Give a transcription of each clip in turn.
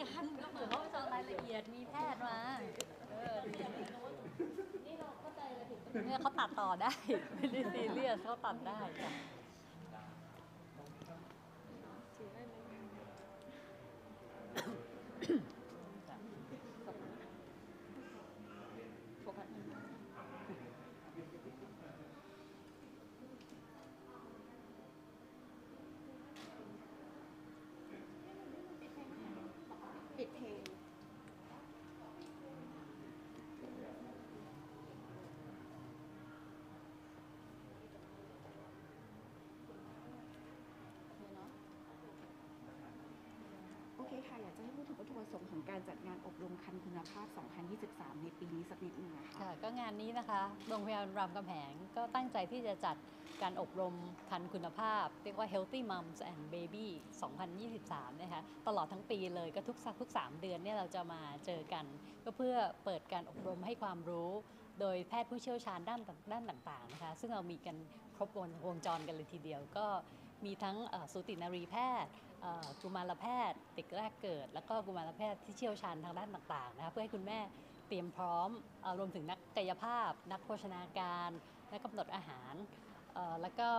กันก็เผื่อเขาไปฟังรายละเอียดมีแพทย์มาเออนี่เราเข้าใจเลยถึงเนี่ยเขาตัดต่อได้ไม่ได้ซีเรียสเขาตัดได้จ้ะถือได้ไหม โฟกัส ปิดเพลง โอเคค่ะ อยาก จะให้พูดถึงวัตถุประสงค์ของการจัดงานอบรมคันคุณภาพ 2023 ในปีนี้สักนิดนึงนะคะค่ะก็งานนี้นะคะโรงพยาบาลรามคำแหงก็ตั้งใจที่จะจัดการอบรมคันคุณภาพ เรียกว่า Healthy Moms and Baby 2023 นะคะตลอดทั้งปีเลยก็ทุกสักทุก 3 เดือนเนี่ยเราจะมาเจอกัน ก็เพื่อเปิดการอบรมให้ความรู้โดยแพทย์ผู้เชี่ยวชาญด้านด้านต่างๆนะคะซึ่งเรามีกันครบวงวงจรกันเลยทีเดียวก็ มีทั้งเอ่อสูตินารีแพทย์เอ่อกุมารแพทย์เด็กแรกเกิด แล้วก็กุมารแพทย์ที่เชี่ยวชาญทางด้านต่างๆนะคะเพื่อให้คุณแม่เตรียมพร้อมเอ่อรวมถึงนักกายภาพ นักโภชนาการ นักกำหนดอาหารเอ่อแล้วก็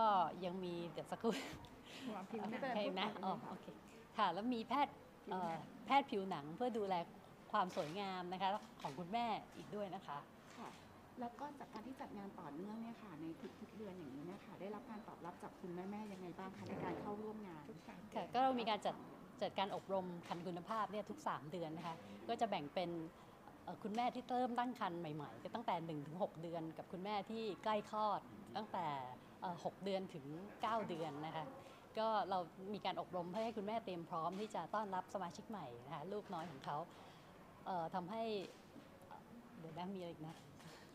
ยังมีเดี๋ยวสักครู่หัวผิวหนังโอเคนะอ๋อโอเคค่ะแล้วมีแพทย์เอ่อแพทย์ผิวหนังเพื่อดูแลความสวยงามนะคะของคุณแม่อีกด้วยนะคะค่ะ แล้วก็จากการที่จัดงานต่อเนื่องเนี่ยค่ะในทุกๆเดือนอย่างนี้เนี่ยค่ะได้รับการตอบรับจากคุณแม่ๆยังไงบ้างคะในการเข้าร่วมงานค่ะก็เรามีการจัดจัดการอบรมคันคุณภาพเนี่ยทุก 3 เดือนนะคะก็จะแบ่งเป็นคุณแม่ที่เริ่มตั้งครรภ์ใหม่ๆ ก็ตั้งแต่ 1-6 เดือน กับคุณแม่ที่ใกล้คลอดตั้งแต่ 6 เดือนถึง 9 เดือนนะคะก็เรามีการอบรมเพื่อให้คุณแม่เตรียมพร้อมที่จะต้อนรับสมาชิกใหม่นะคะลูกน้อยของเขาเอ่อทำให้เดี๋ยวนะมีอะไรอีกนะ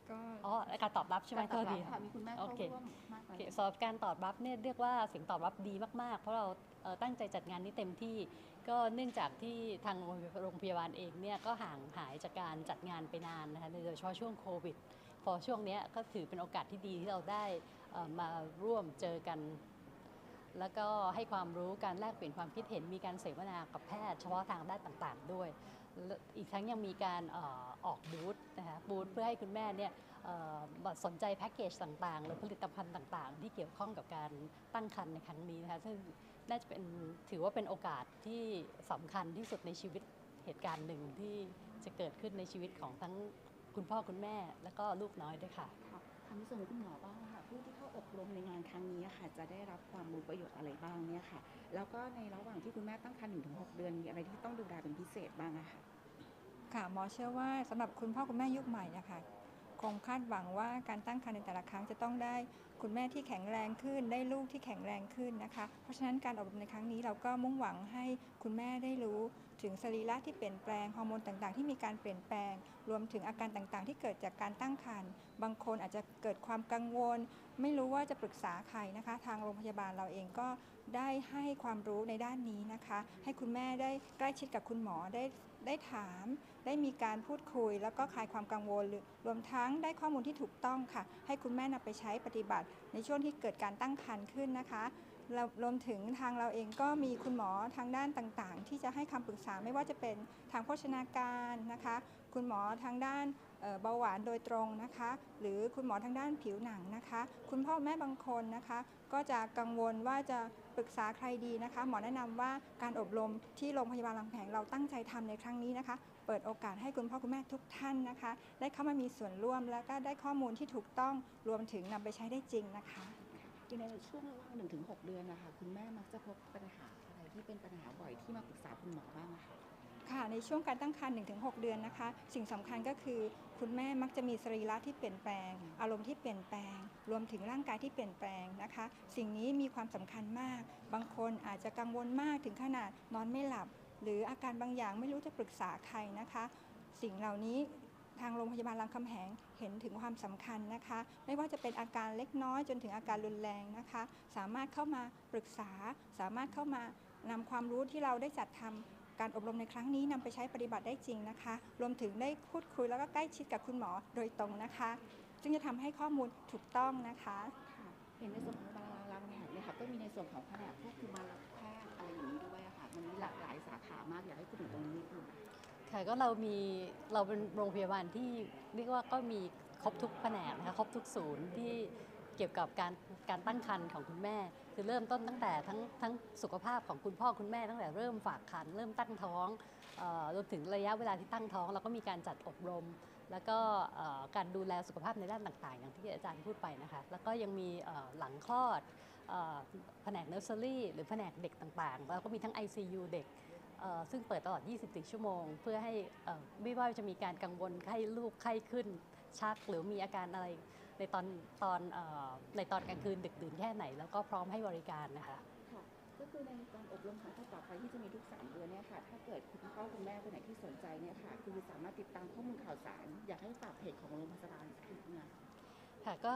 ก็อ๋อการตอบรับใช่ไหมการโทตอบษรับทีค่ะมีคุณแม่เข้าโอเคร่วมมากโอมายเคสำหรับการตอบรับเนี่ยเรียกว่าเสียงตอบรับดีมาก ๆ เพราะเราเอ่อตั้งใจจัดงานนี้เต็มที่ ก็เนื่องจากที่ทางโรงพยาบาลเองเนี่ยก็ห่างหายจากการจัดงานไปนานนะคะโดยเฉพาะช่วงโควิด พอช่วงเนี้ยก็ถือเป็นโอกาสที่ดีที่เราได้เอ่อมาร่วมเจอกัน แล้วก็ให้ความรู้การแลกเปลี่ยนความคิดเห็นมีการเสวนากับแพทย์เฉพาะทางด้านต่าง ๆ ด้วยและ อีกทั้งยังมีการออออกบูธนะคะบูธเพื่อให้คุณแม่เนี่ยสนใจแพ็กเกจต่างๆ หรือผลิตภัณฑ์ต่างๆ ที่เกี่ยวข้องกับการตั้งครรภ์ในครั้งนี้นะคะซึ่งน่าจะเป็นถือว่าเป็นโอกาสที่สำคัญที่สุดในชีวิตเหตุการณ์หนึ่งที่จะเกิดขึ้นในชีวิตของทั้งคุณพ่อคุณแม่ แล้วก็ลูกน้อยด้วยค่ะค่ะทางในส่วนของคุณหมอบ้างค่ะ ผู้ที่เข้าอบรมในงานครั้งนี้ค่ะจะได้รับความรู้ประโยชน์อะไรบ้างเนี่ยค่ะ แล้วก็ในระหว่างที่คุณแม่ตั้งครรภ์1ถึง6เดือนมีอะไรที่ต้องดูแลเป็นพิเศษบ้างอะค่ะ ค่ะหมอเชื่อว่าสำหรับคุณพ่อคุณแม่ยุคใหม่นะคะคงคาดหวังว่าการตั้งครรภ์ในแต่ละครั้งจะต้องได้คุณแม่ที่แข็งแรงขึ้น ได้ลูกที่แข็งแรงขึ้นนะคะ เพราะฉะนั้นการอบรมในครั้งนี้เราก็มุ่งหวังให้คุณแม่ได้รู้ ถึงสรีระที่เปลี่ยนแปลงฮอร์โมนต่างๆ ที่มีการเปลี่ยนแปลง รวมถึงอาการต่างๆ ที่เกิดจากการตั้งครรภ์บางคนอาจจะเกิดความกังวล ไม่รู้ว่าจะปรึกษาใครนะคะ ทางโรงพยาบาลเราเองก็ได้ให้ความรู้ในด้านนี้นะคะ ให้คุณแม่ได้ใกล้ชิดกับคุณหมอได้ได้ถาม ได้มีการพูดคุย แล้วก็คลายความกังวลรวมทั้งได้ข้อมูลที่ถูกต้องค่ะ ให้คุณแม่นำไปใช้ปฏิบัติในช่วงที่เกิดการตั้งครรภ์ขึ้นนะคะ รารวมถึงทางเราเองก็มีคุณหมอทางด้านต่างๆ ที่จะให้คำปรึกษาไม่ว่าจะเป็นทางโภชนาการนะคะ คุณหมอทางด้านเบาหวานโดยตรงนะคะ หรือคุณหมอทางด้านผิวหนังนะคะ คุณพ่อแม่บางคนนะคะ ก็จะกังวลว่าจะปรึกษาใครดีนะคะ หมอแนะนำว่าการอบรมที่โรงพยาบาลลำแผงเราตั้งใจทำในครั้งนี้นะคะ เปิดโอกาสให้คุณพ่อคุณแม่ทุกท่านนะคะ ได้เข้ามามีส่วนร่วมและก็ได้ข้อมูลที่ถูกต้องรวมถึงนำไปใช้ได้จริงนะคะ ในช่วงระหว่าง1ถึง6เดือนนะคะคุณแม่มักจะพบปัญหาอะไรที่เป็นปัญหาบ่อยที่มาปรึกษาคุณหมอบ้างอะคะค่ะในช่วงการตั้งครรภ์1-6 เดือนนะคะ สิ่งสำคัญก็คือ คุณแม่มักจะมีสรีระที่เปลี่ยนแปลง อารมณ์ที่เปลี่ยนแปลง รวมถึงร่างกายที่เปลี่ยนแปลงนะคะ สิ่งนี้มีความสำคัญมาก บางคนอาจจะกังวลมากถึงขนาดนอนไม่หลับ หรืออาการบางอย่างไม่รู้จะปรึกษาใครนะคะ สิ่งเหล่านี้ ทางโรงพยาบาลรามคำแหงเห็นถึงความสำคัญนะคะ ไม่ว่าจะเป็นอาการเล็กน้อยจนถึงอาการรุนแรงนะคะ สามารถเข้ามาปรึกษา สามารถเข้ามานำความรู้ที่เราได้จัดทำการอบรมในครั้งนี้นำไปใช้ปฏิบัติได้จริงนะคะ รวมถึงได้พูดคุยแล้วก็ใกล้ชิดกับคุณหมอโดยตรงนะคะ ซึ่งจะทำให้ข้อมูลถูกต้องนะคะ ค่ะเห็นในส่วนของโรงพยาบาลรามคำแหงเนี่ยค่ะก็มีในส่วนของแผนกพวกคือมาแพทย์อะไรอย่างนี้ด้วยอะค่ะ มันมีหลากหลายสาขามากอยากให้พูดถึงตรงนี้ดนึง ค่ะก็เรามีเราเป็นโรงพยาบาลที่เรียกว่าก็มีครบทุกแผนกนะคะครบทุกศูนย์ที่เกี่ยวกับการการตั้งครรภ์ของคุณแม่ คือเริ่มต้นตั้งแต่ทั้งทั้งสุขภาพของคุณพ่อคุณแม่ตั้งแต่เริ่มฝากครรภ์เริ่มตั้งท้องรวมถึงระยะเวลาที่ตั้งท้องเราก็มีการจัดอบรม แล้วก็การดูแลสุขภาพในด้านต่างๆ อย่างที่อาจารย์พูดไปนะคะแล้วก็ยังมีหลังคลอดแผนกเนอร์เซอรี่หรือแผนกเด็กต่างๆ แล้วก็มีทั้ง ICU เด็ก ซึ่งเปิดตลอด 24 ชั่วโมง เพื่อให้เอ่อไม่ว่าจะมีการกังวลไข้ลูกไข้ขึ้น ชักหรือมีอาการอะไรในตอนตอนเออในตอนกลางคืนดึกดื่นแค่ไหน แล้วก็พร้อมให้บริการนะคะค่ะก็คือในการอบรมครั้งต่อไปที่จะมีทุกสามเดือนเนี่ยค่ะ ถ้าเกิดคุณพ่อคุณแม่คนไหนที่สนใจเนี่ยค่ะ คือสามารถติดตามข้อมูลข่าวสาร อยากให้ฝากเพจของโรงพยาบาลอีกทีนะค่ะก็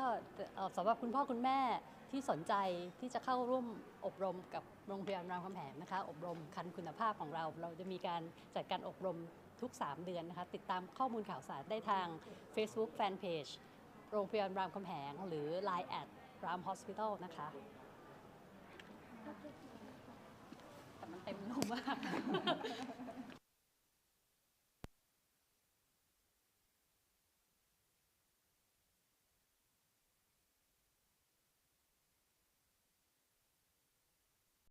เอ่อสำหรับคุณพ่อคุณแม่ ที่สนใจที่จะเข้าร่วมอบรมกับโรงพยาบาลรามคำแหงนะคะ อบรมคันคุณภาพของเรา เราจะมีการจัดการอบรมทุก 3 เดือนนะคะ ติดตามข้อมูลข่าวสารได้ทาง Facebook Fanpage โรงพยาบาลรามคำแหง หรือ Line แอดรามฮอสพิทอลนะคะ แต่มันเต็มลงมาก